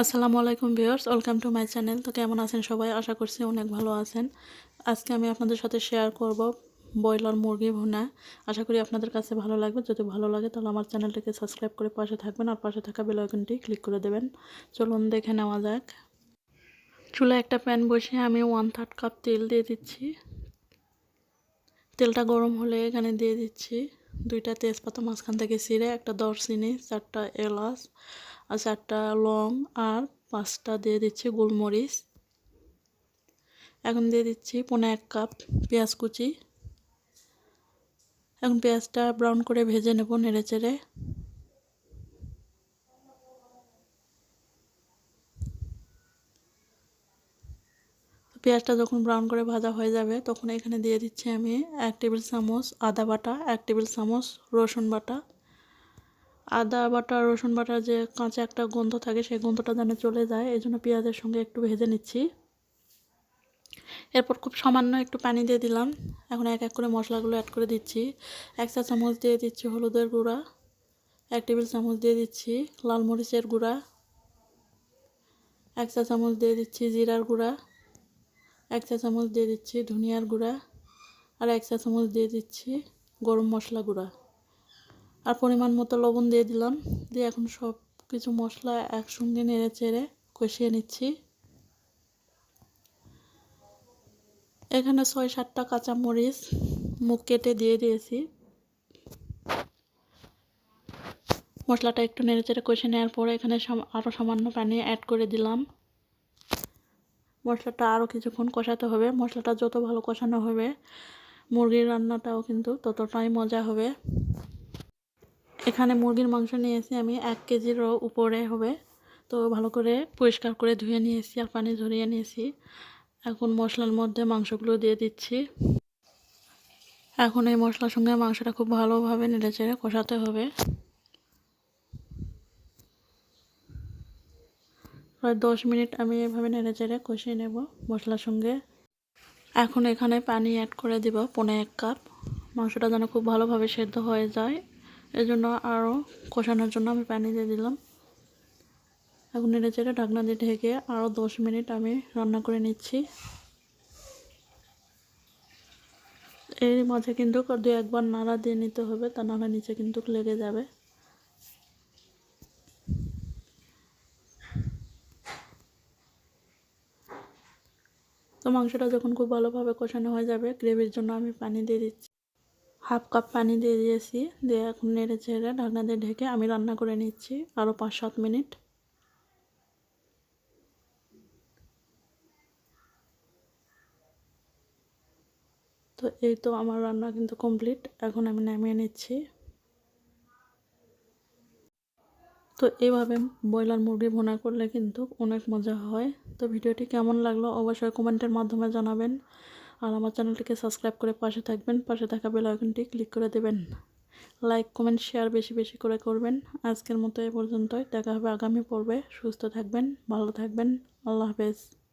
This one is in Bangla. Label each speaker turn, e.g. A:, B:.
A: আসসালামু আলাইকুম viewers, welcome to my channel. তো কেমন আছেন সবাই? আশা করছি অনেক ভালো আছেন। আজকে আমি আপনাদের সাথে শেয়ার করব ব্রয়লার মুরগি ভুনা। আশা করি আপনাদের কাছে ভালো লাগবে। যদি ভালো লাগে, তাহলে আমার চ্যানেলটিকে সাবস্ক্রাইব করে পাশে থাকবেন আর পাশে থাকা বেল আইকনটি ক্লিক করে দেবেন। চলুন দেখে নেওয়া যাক। চুলা একটা প্যান বসিয়ে আমি ওয়ান থার্ড কাপ তেল দিয়ে দিচ্ছি। তেলটা গরম হলে এখানে দিয়ে দিচ্ছি। দুইটা তেজপাতা মাঝখান থেকে ছিঁড়ে, একটা দরচিনি, চারটা এলাচ আর চারটা লং আর পাঁচটা দিয়ে দিচ্ছি গোলমরিচ। এখন দিয়ে দিচ্ছি পনেরো এক কাপ পেঁয়াজ কুচি। এখন পেঁয়াজটা ব্রাউন করে ভেজে নেব নেড়ে চেড়ে পেঁয়াজটা যখন ব্রাউন করে ভাজা হয়ে যাবে, তখন এখানে দিয়ে দিচ্ছি আমি এক টেবিল চামচ আদা বাটা, এক টেবিল চামচ রসুন বাটা। আদা বাটা, রসুন বাটার যে কাঁচা একটা গন্ধ থাকে সেই গন্ধটা যেন চলে যায়, এই জন্য পেঁয়াজের সঙ্গে একটু ভেজে নিচ্ছি। এরপর খুব সামান্য একটু পানি দিয়ে দিলাম। এখন এক এক করে মশলাগুলো অ্যাড করে দিচ্ছি। এক চা চামচ দিয়ে দিচ্ছি হলুদের গুঁড়া, এক টেবিল চামচ দিয়ে দিচ্ছি লাল মরিচের গুঁড়া, এক চা চামচ দিয়ে দিচ্ছি জিরার গুঁড়া, এক চা চামচ দিয়ে দিচ্ছি ধনিয়ার গুঁড়া, আর এক চা চামচ দিয়ে দিচ্ছি গরম মশলা গুঁড়া। আর পরিমাণ মতো লবণ দিয়ে দিলাম। দিয়ে এখন সব কিছু মশলা একসঙ্গে নেড়ে চেড়ে কষিয়ে নিচ্ছি। এখানে ছয় সাতটা কাঁচামরিচ মুখ কেটে দিয়ে দিয়েছি। মশলাটা একটু নেড়ে চেড়ে কষে নেওয়ার পরে এখানে আরও সামান্য পানি অ্যাড করে দিলাম। মশলাটা আরও কিছুক্ষণ কষাতে হবে। মশলাটা যত ভালো কষানো হবে, মুরগির রান্নাটাও কিন্তু ততটাই মজা হবে। এখানে মুরগির মাংস নিয়েছি আমি এক কেজিরও উপরে হবে। তো ভালো করে পরিষ্কার করে ধুয়ে নিয়েছি আর পানি ঝরিয়ে নিয়েছি এখন মশলার মধ্যে মাংসগুলো দিয়ে দিচ্ছি। এখন এই মশলার সঙ্গে মাংসটা খুব ভালোভাবে নেড়ে চেড়ে কষাতে হবে। প্রায় দশ মিনিট আমি এভাবে নেড়ে চেড়ে কষিয়ে নেব মশলার সঙ্গে। এখন এখানে পানি অ্যাড করে দিব, পনে এক কাপ। মাংসটা যেন খুব ভালোভাবে সেদ্ধ হয়ে যায়। এজন্য আরও কষানোর জন্য আমি পানি দিয়ে দিলাম। এখন নেড়ে চেড়ে ঢাকনা দিয়ে ঢেকে আরও দশ মিনিট আমি রান্না করে নিচ্ছি। এর মাঝে কিন্তু দু একবার নাড়া দিয়ে নিতে হবে, তা নাড়া নিচে কিন্তু লেগে যাবে। তো মাংসটা যখন খুব ভালোভাবে কষানো হয়ে যাবে, গ্রেভির জন্য আমি পানি দিয়ে দিচ্ছি। হাফ কাপ পানি দিয়ে দিয়েছি। দিয়ে এখন নেড়ে ছেড়ে ঢাকনা দিয়ে ঢেকে আমি রান্না করে নিচ্ছি আরও পাঁচ সাত মিনিট। তো এই তো আমার রান্না কিন্তু কমপ্লিট এখন আমি নামিয়ে নিচ্ছি। তো এইভাবে ব্রয়লার মুরগি ভোনা করলে কিন্তু অনেক মজা হয়। তো ভিডিওটি কেমন লাগল অবশ্যই কমেন্টের মাধ্যমে জানাবেন। আর আমার চ্যানেলটিকে সাবস্ক্রাইব করে পাশে থাকবেন। পাশে থাকা বেল আইকনটি ক্লিক করে দেবেন। লাইক কমেন্ট শেয়ার বেশি বেশি করে করবেন। আজকের মতো এ পর্যন্তই। দেখা হবে আগামী পর্বে। সুস্থ থাকবেন, ভালো থাকবেন। আল্লাহ হাফেজ।